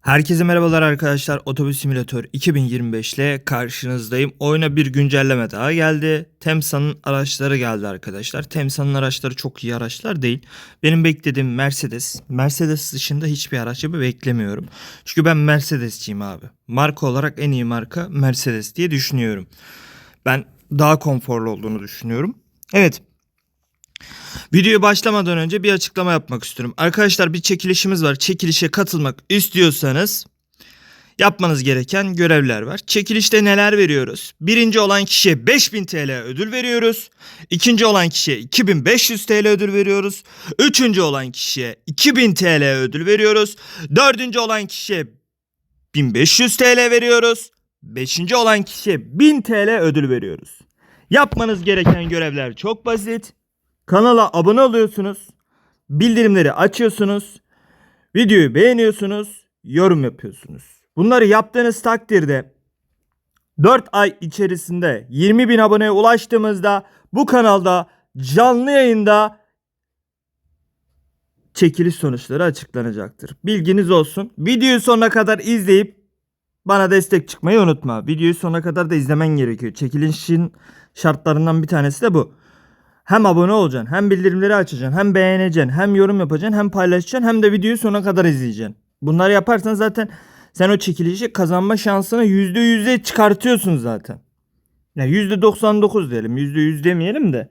Herkese merhabalar arkadaşlar. Otobüs Simülatör 2025 ile karşınızdayım. Oyuna bir güncelleme daha geldi. Temsa'nın araçları geldi arkadaşlar. Temsa'nın araçları çok iyi araçlar değil. Benim beklediğim Mercedes. Mercedes dışında hiçbir aracı beklemiyorum. Çünkü ben Mercedesçiyim abi. Marka olarak en iyi marka Mercedes diye düşünüyorum. Ben daha konforlu olduğunu düşünüyorum. Evet Videoya başlamadan önce bir açıklama yapmak istiyorum. Arkadaşlar bir çekilişimiz var. Çekilişe katılmak istiyorsanız yapmanız gereken görevler var. Çekilişte neler veriyoruz? Birinci olan kişiye 5000 TL ödül veriyoruz. İkinci olan kişiye 2500 TL ödül veriyoruz. Üçüncü olan kişiye 2000 TL ödül veriyoruz. Dördüncü olan kişiye 1500 TL veriyoruz. Beşinci olan kişiye 1000 TL ödül veriyoruz. Yapmanız gereken görevler çok basit. Kanala abone oluyorsunuz. Bildirimleri açıyorsunuz. Videoyu beğeniyorsunuz. Yorum yapıyorsunuz. Bunları yaptığınız takdirde 4 ay içerisinde 20 bin aboneye ulaştığımızda bu kanalda canlı yayında çekiliş sonuçları açıklanacaktır. Bilginiz olsun. Videoyu sonuna kadar izleyip bana destek çıkmayı unutma. Videoyu sonuna kadar da izlemen gerekiyor. Çekilişin şartlarından bir tanesi de bu. Hem abone olacaksın, hem bildirimleri açacaksın, hem beğeneceksin, hem yorum yapacaksın, hem paylaşacaksın, hem de videoyu sonuna kadar izleyeceksin. Bunları yaparsan zaten sen o çekilişi kazanma şansını %100'e çıkartıyorsun zaten. Ya %99 diyelim, %100 demeyelim de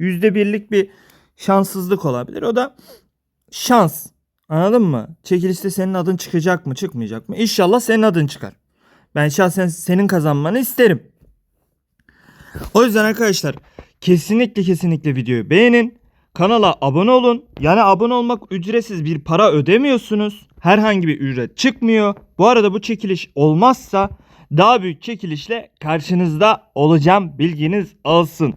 %1'lik bir şanssızlık olabilir. O da şans. Anladın mı? Çekilişte senin adın çıkacak mı, çıkmayacak mı? İnşallah senin adın çıkar. Ben şahsen senin kazanmanı isterim. O yüzden arkadaşlar kesinlikle kesinlikle videoyu beğenin. Kanala abone olun. Yani abone olmak ücretsiz bir para ödemiyorsunuz. Herhangi bir ücret çıkmıyor. Bu arada bu çekiliş olmazsa daha büyük çekilişle karşınızda olacağım. Bilginiz olsun.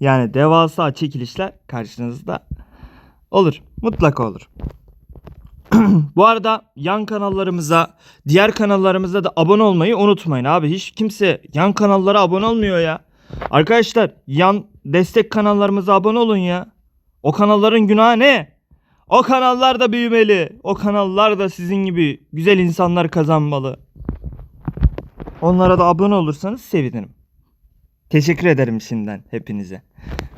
Yani devasa çekilişler karşınızda olur. Mutlaka olur. Bu arada yan kanallarımıza, diğer kanallarımıza da abone olmayı unutmayın abi. Hiç kimse yan kanallara abone olmuyor ya. Arkadaşlar yan destek kanallarımıza abone olun ya. O kanalların günahı ne? O kanallar da büyümeli. O kanallar da sizin gibi güzel insanlar kazanmalı. Onlara da abone olursanız sevinirim. Teşekkür ederim şimdiden hepinize.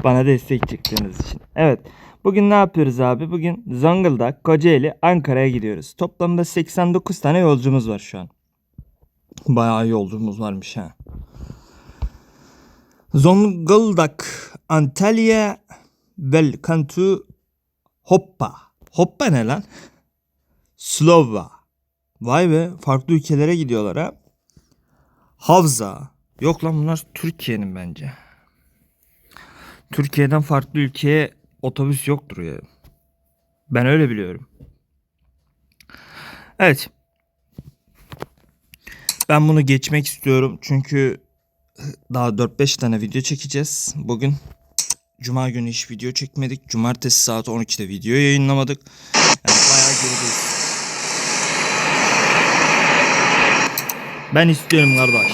Bana destek çıktığınız için. Evet. Bugün ne yapıyoruz abi? Bugün Zonguldak, Kocaeli, Ankara'ya gidiyoruz. Toplamda 89 tane yolcumuz var şu an. Bayağı yolcumuz varmış ha. Zonguldak, Antalya, to Hoppa. Hoppa ne lan? Slova. Vay be farklı ülkelere gidiyorlar ha. Havza. Yok lan bunlar Türkiye'nin bence. Türkiye'den farklı ülkeye otobüs yoktur ya. Ben öyle biliyorum. Evet. Ben bunu geçmek istiyorum çünkü daha 4-5 tane video çekeceğiz. Bugün Cuma günü hiç video çekmedik. Cumartesi saat 12'de video yayınlamadık. Yani bayağı gerideyiz. Ben istiyorum kardeş.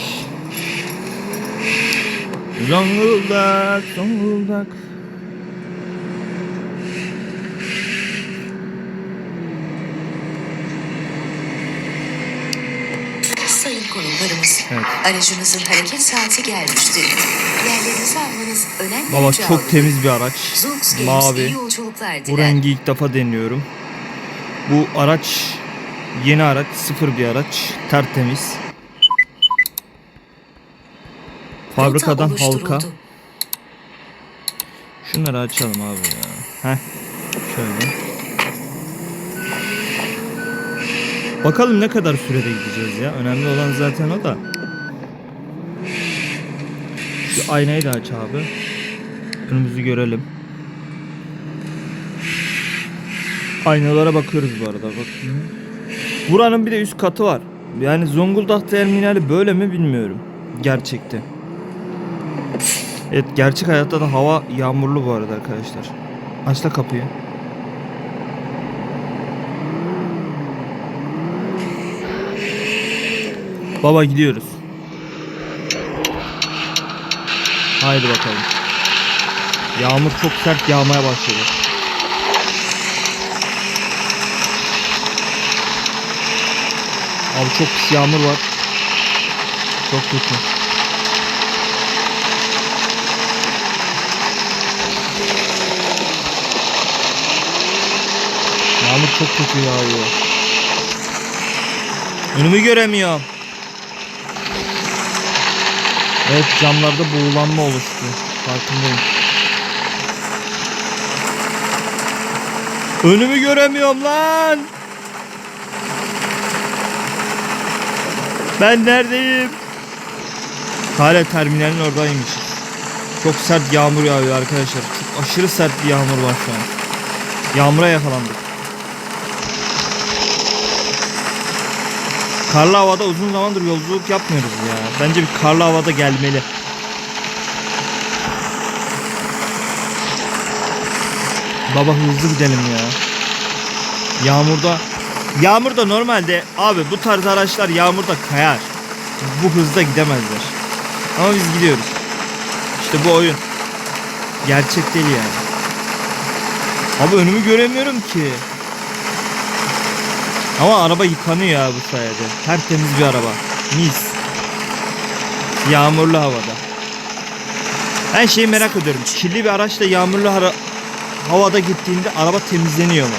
Zonguldak, Zonguldak. Evet. aracınızın hareket saati gelmiştir. Yerlerinizi almanız önemli Baba çok temiz bir araç. İyi Mavi. Bu rengi ilk defa deniyorum. Bu araç yeni araç, sıfır bir araç. Tertemiz. Fabrikadan halka. Şunları açalım abi ya. Heh. Şöyle. Bakalım ne kadar sürede gideceğiz ya. Önemli olan zaten o da. Şu aynayı da aç abi. Önümüzü görelim. Aynalara bakıyoruz bu arada bak. Buranın bir de üst katı var. Yani Zonguldak terminali böyle mi bilmiyorum. Gerçekte. Evet gerçek hayatta da hava yağmurlu bu arada arkadaşlar. Aç da kapıyı. Baba gidiyoruz. Haydi bakalım. Yağmur çok sert yağmaya başladı. Abi çok pis yağmur var. Çok kötü. Yağmur çok kötü yağıyor. Önümü göremiyorum. Evet camlarda boğulanma oluştu. Farkındayım. Önümü göremiyorum lan. Ben neredeyim? Hala terminalin oradaymışız. Çok sert yağmur yağıyor arkadaşlar. Çok aşırı sert bir yağmur var şu an. Yağmura yakalandık. Karlı havada uzun zamandır yolculuk yapmıyoruz ya. Bence bir karlı havada gelmeli. Baba hızlı gidelim ya. Yağmurda Yağmurda normalde abi bu tarz araçlar yağmurda kayar. Bu hızda gidemezler. Ama biz gidiyoruz. İşte bu oyun. Gerçek değil yani. Abi önümü göremiyorum ki. Ama araba yıkanıyor ya bu sayede. Tertemiz bir araba. Mis. Yağmurlu havada. Ben şeyi merak ediyorum. Kirli bir araçla yağmurlu hara- havada gittiğinde araba temizleniyor mu?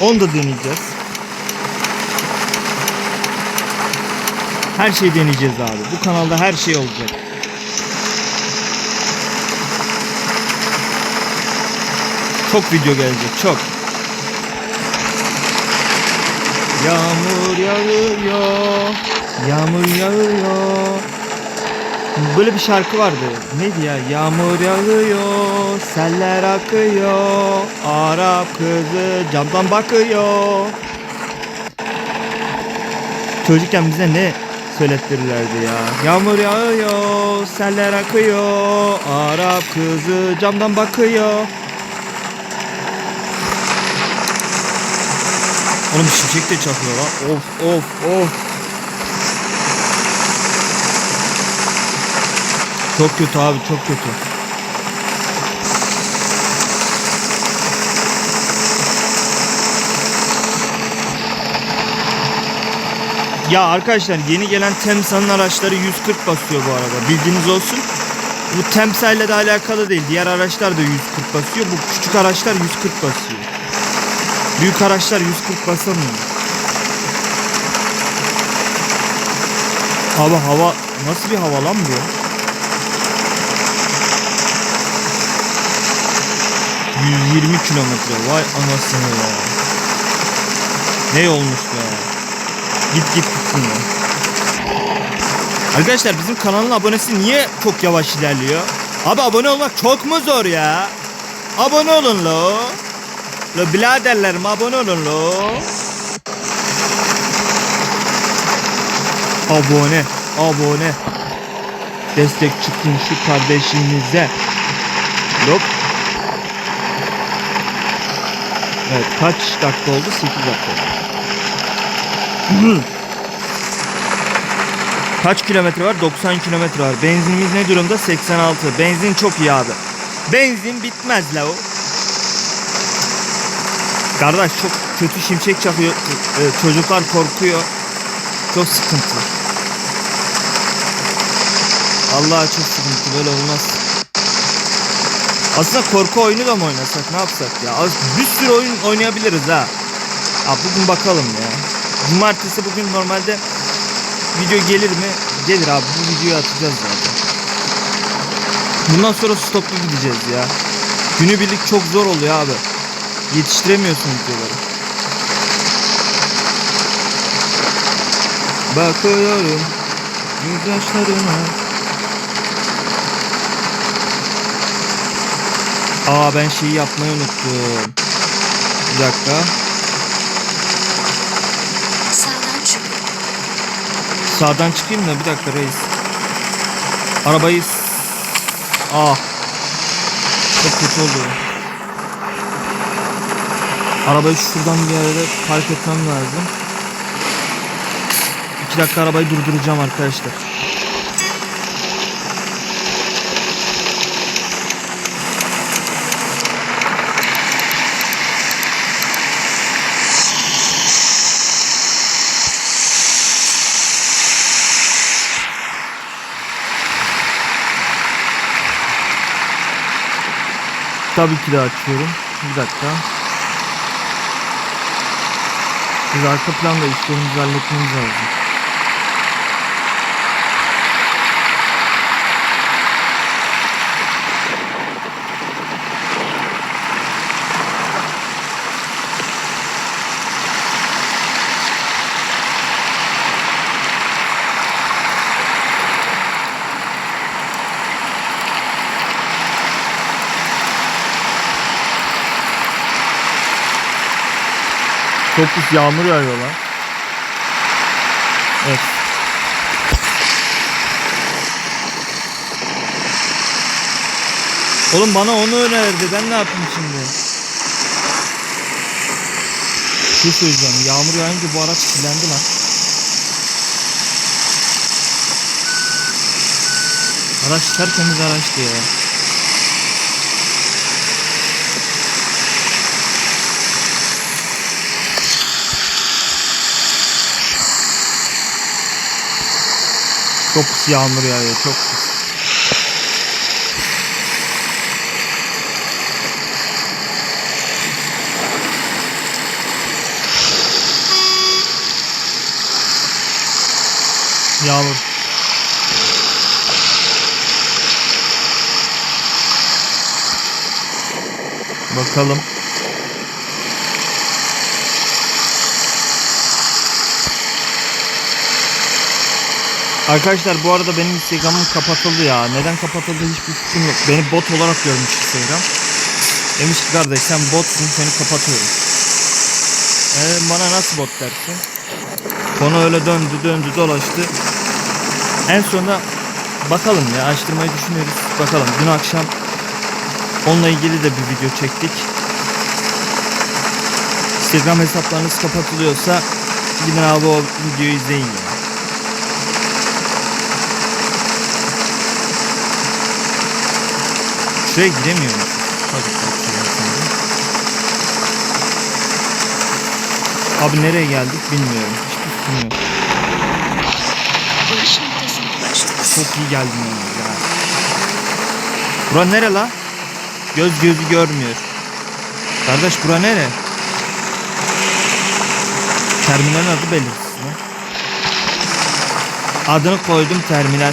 Onu da deneyeceğiz. Her şeyi deneyeceğiz abi. Bu kanalda her şey olacak. Çok video gelecek, çok. Yağmur yağıyor, yağmur yağıyor. Böyle bir şarkı vardı. Neydi ya? Yağmur yağıyor, seller akıyor. Arap kızı camdan bakıyor. Çocukken bize ne söylettirirlerdi ya? Yağmur yağıyor, seller akıyor. Arap kızı camdan bakıyor. Oğlum şimşek de çakıyor lan. Of of of. Çok kötü abi çok kötü. Ya arkadaşlar yeni gelen Temsa'nın araçları 140 basıyor bu arada. Bilginiz olsun. Bu Temsa ile de alakalı değil. Diğer araçlar da 140 basıyor. Bu küçük araçlar 140 basıyor. Büyük araçlar 140 basamıyor. Abi hava nasıl bir hava lan bu? 120 kilometre. Vay anasını ya. Ne olmuş be? Git git gitsin ya. Arkadaşlar bizim kanalın abonesi niye çok yavaş ilerliyor? Abi abone olmak çok mu zor ya? Abone olun lo. Lo biraderlerim abone olun lo. Abone, abone. Destek çıkın şu kardeşimize. Lop. Evet kaç dakika oldu? 8 dakika. Kaç kilometre var? 90 kilometre var. Benzinimiz ne durumda? 86. Benzin çok iyi abi. Benzin bitmez la o. Kardeş çok kötü şimşek çakıyor. Ee, Çocuklar korkuyor. Çok sıkıntı. Allah çok sıkıntı böyle olmaz. Aslında korku oyunu da mı oynasak ne yapsak ya? Az bir sürü oyun oynayabiliriz ha. Ya bugün bakalım ya. Cumartesi bugün normalde video gelir mi? Gelir abi bu videoyu atacağız zaten. Bundan sonra stoplu gideceğiz ya. Günübirlik çok zor oluyor abi. Yetiştiremiyorsun videoları. Bakıyorum gözyaşlarına. Aa ben şeyi yapmayı unuttum. Bir dakika. Sağdan çık. Sağdan çıkayım da bir dakika reis. Arabayı... s- Ah. Çok kötü oldu. Arabayı şuradan bir yere park etmem lazım. 2 dakika arabayı durduracağım arkadaşlar. Tabii ki de açıyorum. Bir dakika. Biz arka planda işlerimizi halletmemiz lazım. Çok pis yağmur yağıyor lan. Evet. Oğlum bana onu önerdi. Ben ne yapayım şimdi? Bir şey söyleyeceğim. Yağmur yağınca bu araç kirlendi lan. Araç tertemiz araçtı ya. Çok pis yağmur yağıyor. Çok pis. Yağmur. Bakalım. Arkadaşlar bu arada benim Instagram'ım kapatıldı ya. Neden kapatıldı hiçbir fikrim yok. Beni bot olarak görmüş Instagram. Demiş ki kardeş sen botsun seni kapatıyorum. Ee, bana nasıl bot dersin? Konu öyle döndü döndü dolaştı. En sonunda bakalım ya açtırmayı düşünüyoruz. Bakalım dün akşam onunla ilgili de bir video çektik. Instagram hesaplarınız kapatılıyorsa gidin abi o videoyu izleyin ya. Şuraya şimdi. Abi nereye geldik bilmiyorum. Hiçbir fikrim yok. Çok iyi yalnız ya. Bura nere la? Göz gözü görmüyor. Kardeş bura nere? Terminalin adı belirsiz? Adını koydum terminal.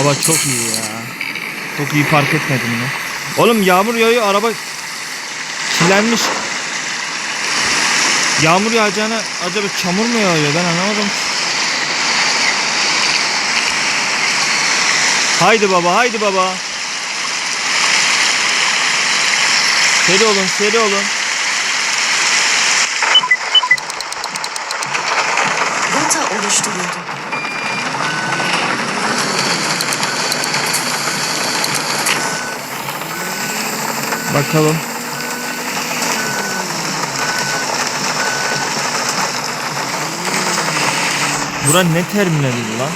Baba çok iyi ya. Çok iyi park etmedim mi? Oğlum yağmur yağıyor araba kirlenmiş. Yağmur yağacağına acaba çamur mu yağıyor ben anlamadım. Haydi baba haydi baba. Seri olun seri olun. Bakalım. Bura ne terminali lan?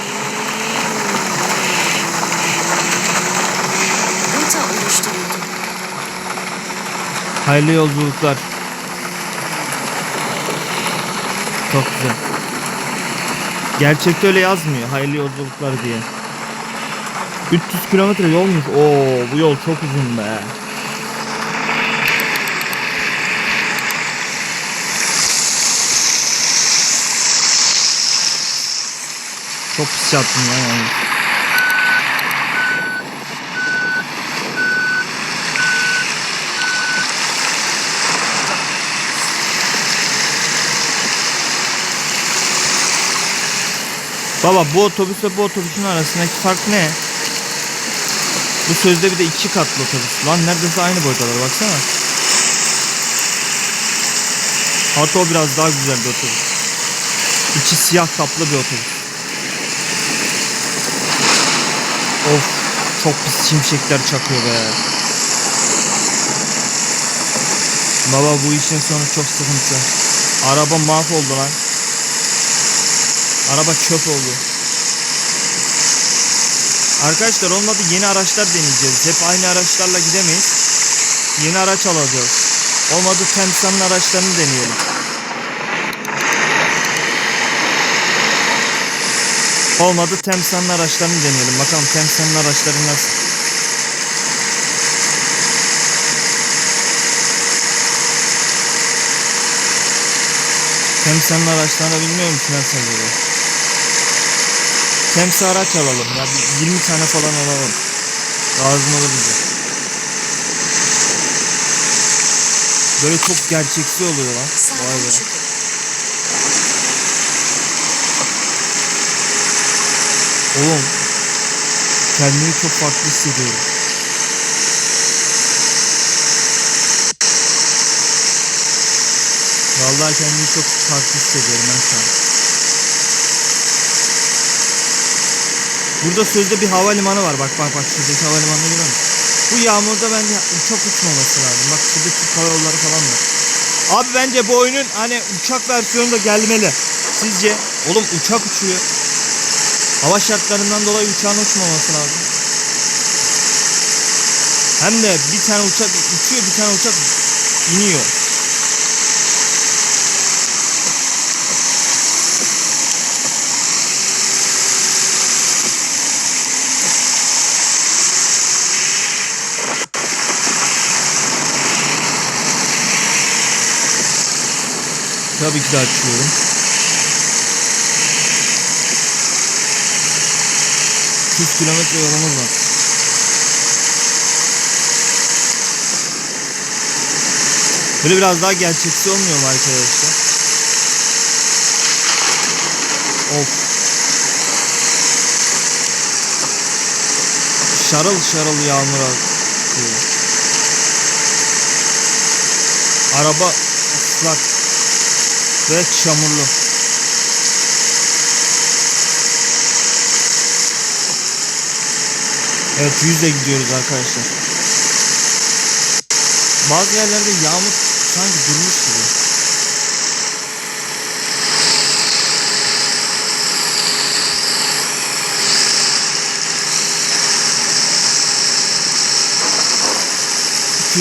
Rota oluşturuldu. Hayırlı yolculuklar. Çok güzel. Gerçekte öyle yazmıyor. Hayırlı yolculuklar diye. 300 kilometre yolmuş. Oo bu yol çok uzun be. Çok pis çarptım lan yani. Baba bu otobüsle bu otobüsün arasındaki fark ne? Bu sözde bir de iki katlı otobüs. Lan neredeyse aynı boydalar baksana. Hatta o biraz daha güzel bir otobüs. İçi siyah kaplı bir otobüs. Of çok pis şimşekler çakıyor be. Baba bu işin sonu çok sıkıntı. Araba mahvoldu lan. Araba çöp oldu. Arkadaşlar olmadı yeni araçlar deneyeceğiz. Hep aynı araçlarla gidemeyiz. Yeni araç alacağız. Olmadı Temsa'nın araçlarını deneyelim. Olmadı Temsa'nın araçlarını deneyelim. Bakalım Temsa'nın araçları nasıl? Temsa'nın araçlarını bilmiyor musun nasıl acaba? Temsa araç alalım ya. bir 20 tane falan alalım. Lazım olur bize. Böyle çok gerçeksi oluyor lan. Vay be. Oğlum kendimi çok farklı hissediyorum. Vallahi kendimi çok farklı hissediyorum ben şu an. Burada sözde bir havalimanı var. Bak bak bak şuradaki havalimanını görüyor musun? Bu yağmurda bence uçak uçmaması lazım. Bak şurada Türk Hava Yolları falan var. Abi bence bu oyunun hani uçak versiyonu da gelmeli. Sizce? Oğlum uçak uçuyor. Hava şartlarından dolayı uçağın uçmaması lazım. Hem de bir tane uçak uçuyor, bir tane uçak iniyor. Tabii ki de açıyorum. ...100 kilometre yolumuz var. Böyle biraz daha gerçekçi olmuyor mu arkadaşlar? Of. Şarıl şarıl yağmur akıyor. Araba ıslak ve çamurlu. Evet yüzle gidiyoruz arkadaşlar. Bazı yerlerde yağmur sanki durmuş gibi.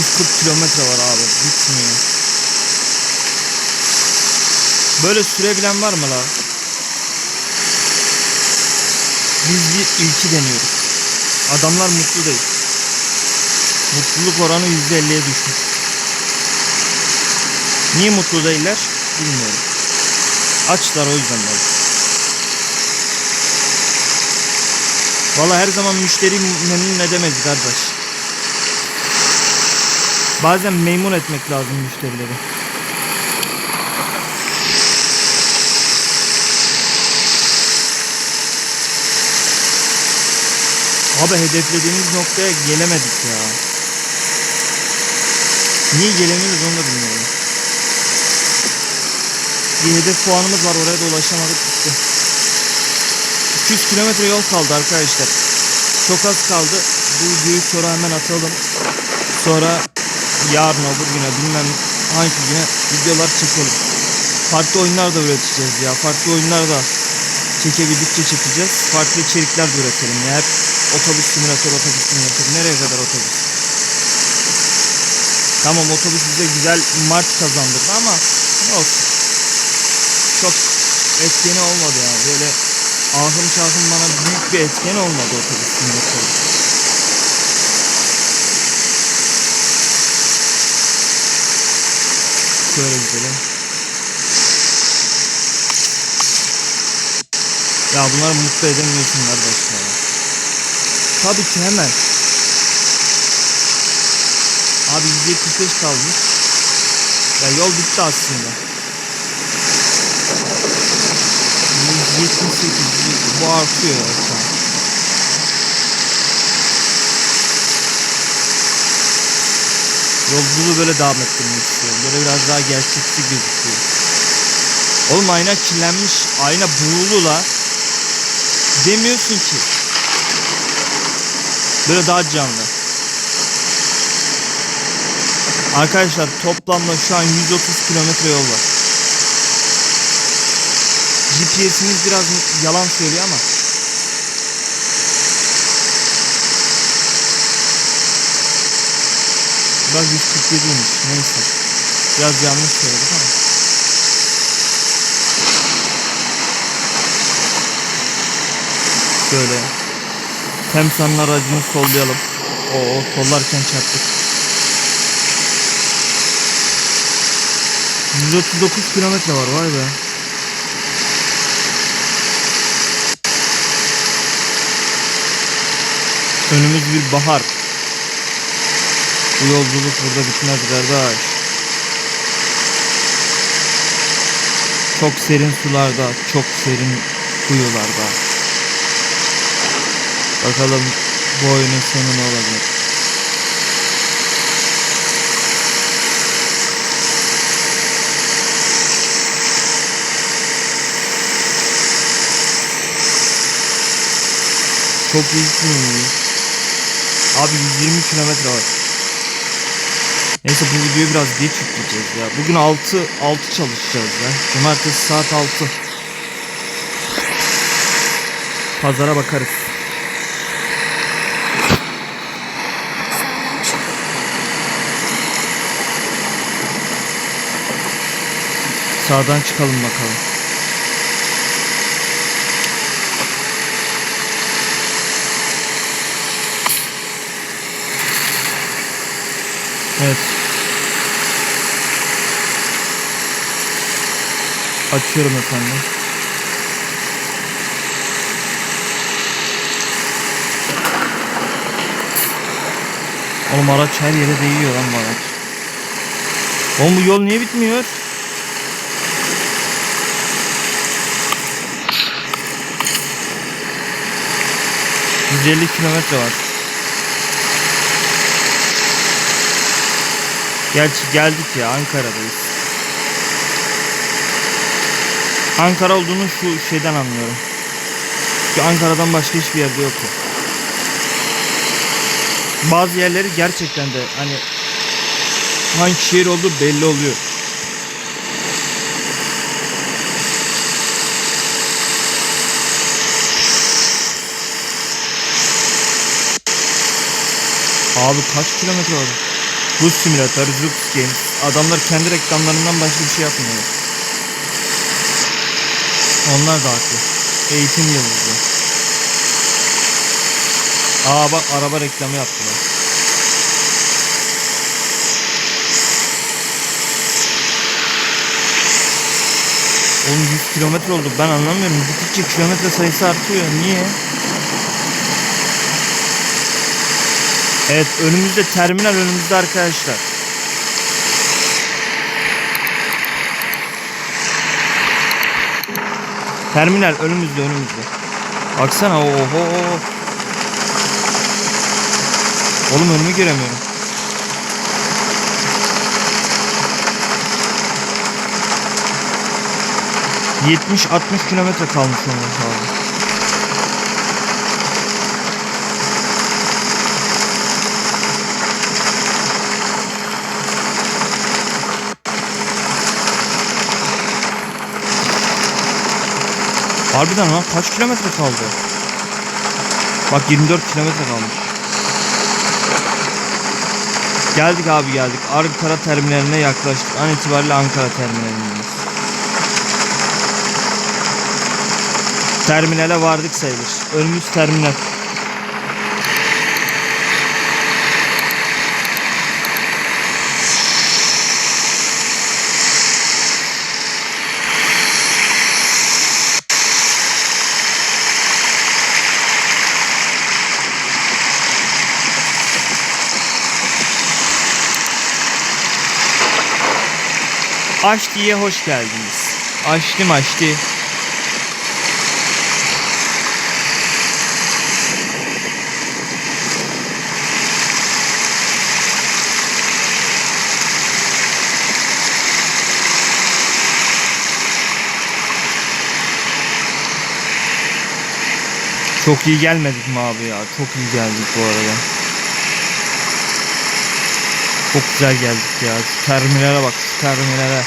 ...240 kilometre var abi. Bitmiyor. Böyle sürebilen var mı la? Biz bir ilki deniyoruz. Adamlar mutlu değil. Mutluluk oranı %50'ye düşmüş. Niye mutlu değiller? Bilmiyorum. Açlar o yüzden belki. Valla her zaman müşteri memnun edemeyiz kardeş. Bazen memnun etmek lazım müşterileri. Abi hedeflediğimiz noktaya gelemedik ya. Niye gelemiyoruz onu da bilmiyorum. Bir hedef puanımız var oraya da ulaşamadık gitti. 200 kilometre yol kaldı arkadaşlar. Çok az kaldı. Bu videoyu sonra hemen atalım. Sonra yarın öbür güne bilmem hangi güne videolar çekelim. Farklı oyunlar da üreteceğiz ya. Farklı oyunlar da çekebildikçe çekeceğiz. Farklı içerikler de üretelim ya. Otobüs simülatör, otobüs simülatör. Nereye kadar otobüs? Tamam otobüs bize güzel mart kazandırdı ama olsun. Çok etkeni olmadı yani. Böyle ahım şahım bana büyük bir etken olmadı otobüs simülatörü. Şöyle gidelim. Ya bunları mutlu edemiyorsun kardeş ya. Tabii ki hemen. Abi 175 kalmış. Ya yol bitti aslında. 178 bu artıyor ya şu an. Yolculuğu böyle devam ettirmek istiyorum. Böyle biraz daha gerçekçi gözüküyor. Oğlum ayna kirlenmiş. Ayna buğulu la. Demiyorsun ki. Böyle daha canlı. Arkadaşlar toplamda şu an 130 kilometre yol var. GPS'imiz biraz yalan söylüyor ama. Bak 147'ymiş. Neyse. Biraz yanlış söyledik ama. Şöyle. Temsan'ın aracını sollayalım. Oo sollarken çarptık. 139 kilometre var vay be. Önümüz bir bahar. Bu yolculuk burada bitmez kardeş. Çok serin sularda, çok serin kuyularda. Bakalım bu oyunun sonu ne olacak? Çok gitmiyor? Abi 120 kilometre var. Neyse bu videoyu biraz geç yükleyeceğiz ya. Bugün 6 6 çalışacağız ya. Cumartesi saat 6. Pazara bakarız. Sağdan çıkalım bakalım. Evet. Açıyorum efendim. Oğlum araç her yere değiyor lan bu araç. Oğlum bu yol niye bitmiyor? ...150 kilometre var. Gerçi geldik ya Ankara'dayız. Ankara olduğunu şu şeyden anlıyorum. Çünkü Ankara'dan başka hiçbir yerde yok. Bazı yerleri gerçekten de hani hangi şehir olduğu belli oluyor. Abi kaç kilometre var? Buz simülatör, Zoox Games. Adamlar kendi reklamlarından başka bir şey yapmıyor. Onlar da haklı. Eğitim yıldızı. Aa bak araba reklamı yaptılar. Oğlum 100 kilometre oldu. Ben anlamıyorum. Gittikçe kilometre sayısı artıyor. Niye? Evet önümüzde terminal önümüzde arkadaşlar. Terminal önümüzde önümüzde. Baksana oho. Oğlum önümü göremiyorum. Yetmiş 60 kilometre kalmış olması lazım. Harbiden lan kaç kilometre kaldı? Bak 24 kilometre kalmış. Geldik abi geldik. Ankara terminaline yaklaştık. An itibariyle Ankara terminalindeyiz. Terminale vardık sayılır. Önümüz terminal. Aşti'ye hoş geldiniz. Aşti maşti. Çok iyi gelmedik mi abi ya? Çok iyi geldik bu arada. Çok güzel geldik ya. Şu terminale bak, şu terminale.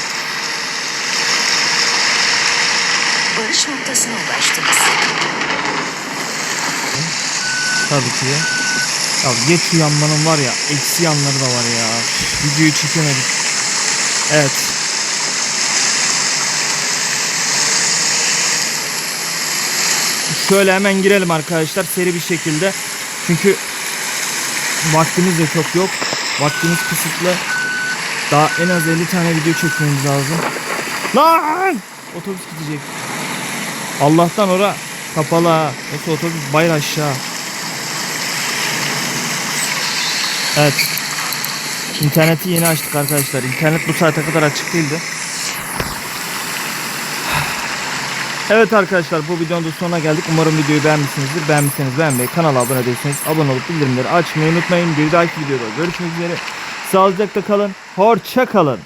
Varış noktasına ulaştınız. Tabii ki. Ya geç uyanmanın var ya, eksi yanları da var ya. Videoyu çekemedik. Evet. Şöyle hemen girelim arkadaşlar seri bir şekilde. Çünkü vaktimiz de çok yok. Vaktimiz kısıtlı. Daha en az 50 tane video çekmemiz lazım. Lan! Otobüs gidecek. Allah'tan ora kapalı ha. Yoksa otobüs bayır aşağı. Evet. İnterneti yeni açtık arkadaşlar. İnternet bu saate kadar açık değildi. Evet arkadaşlar bu videonun da sonuna geldik. Umarım videoyu beğenmişsinizdir. Beğenmişseniz beğenmeyi, kanala abone değilseniz abone olup bildirimleri açmayı unutmayın. Bir dahaki videoda görüşmek üzere. Sağlıcakla kalın. Hoşça kalın.